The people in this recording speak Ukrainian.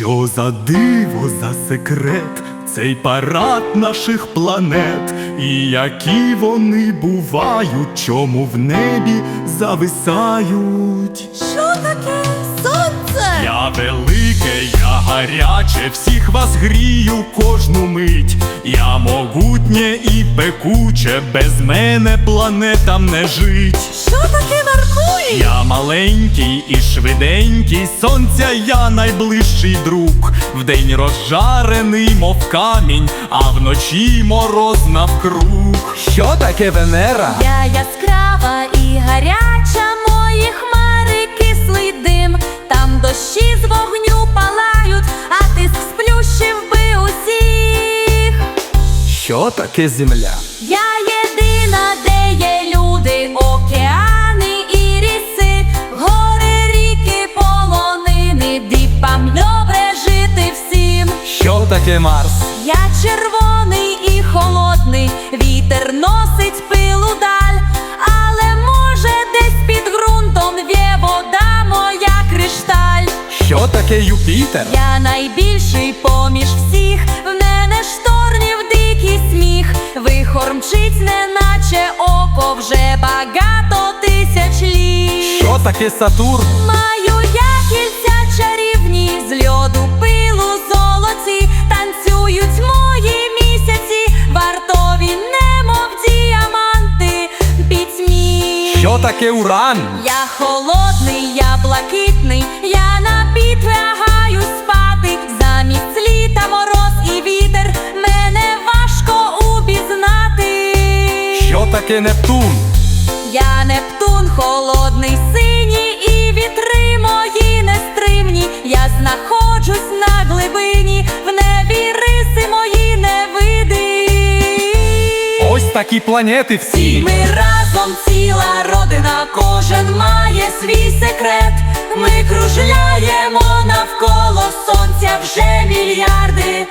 Що за диво, за секрет, цей парад наших планет, і які вони бувають, чому в небі зависають. Що таке сонце? Я велике, я гаряче, всіх вас грію кожну мить. Я могутнє і пекуче, без мене планетам не жить. Що таке? Я маленький і швиденький, сонця я найближчий друг. Вдень розжарений, мов камінь, а вночі мороз навкруг. Що таке Венера? Я яскрава і гаряча, мої хмари кислий дим. Там дощі з вогню палають, а ти сплющив би усіх. Що таке земля? Я єдина, Що Марс? Я червоний і холодний, вітер носить пилу даль, але може десь під ґрунтом вє вода моя кришталь. Що таке Юпітер? Я найбільший поміж всіх, в мене штормів дикий сміх, вихор мчить, неначе око вже багато тисяч літ. Що таке Сатурн? Що таке Уран? Я холодний, я блакитний, я на підлягаю спати. Замість літа мороз і вітер, мене важко упізнати. Що таке Нептун? Я Нептун, холодний, синій, і вітри мої нестримні. Я знаходжусь на глибині, в небі риси мої не види. Ось такі планети всі. Ми ціла родина, кожен має свій секрет. Ми кружляємо навколо сонця вже мільярди.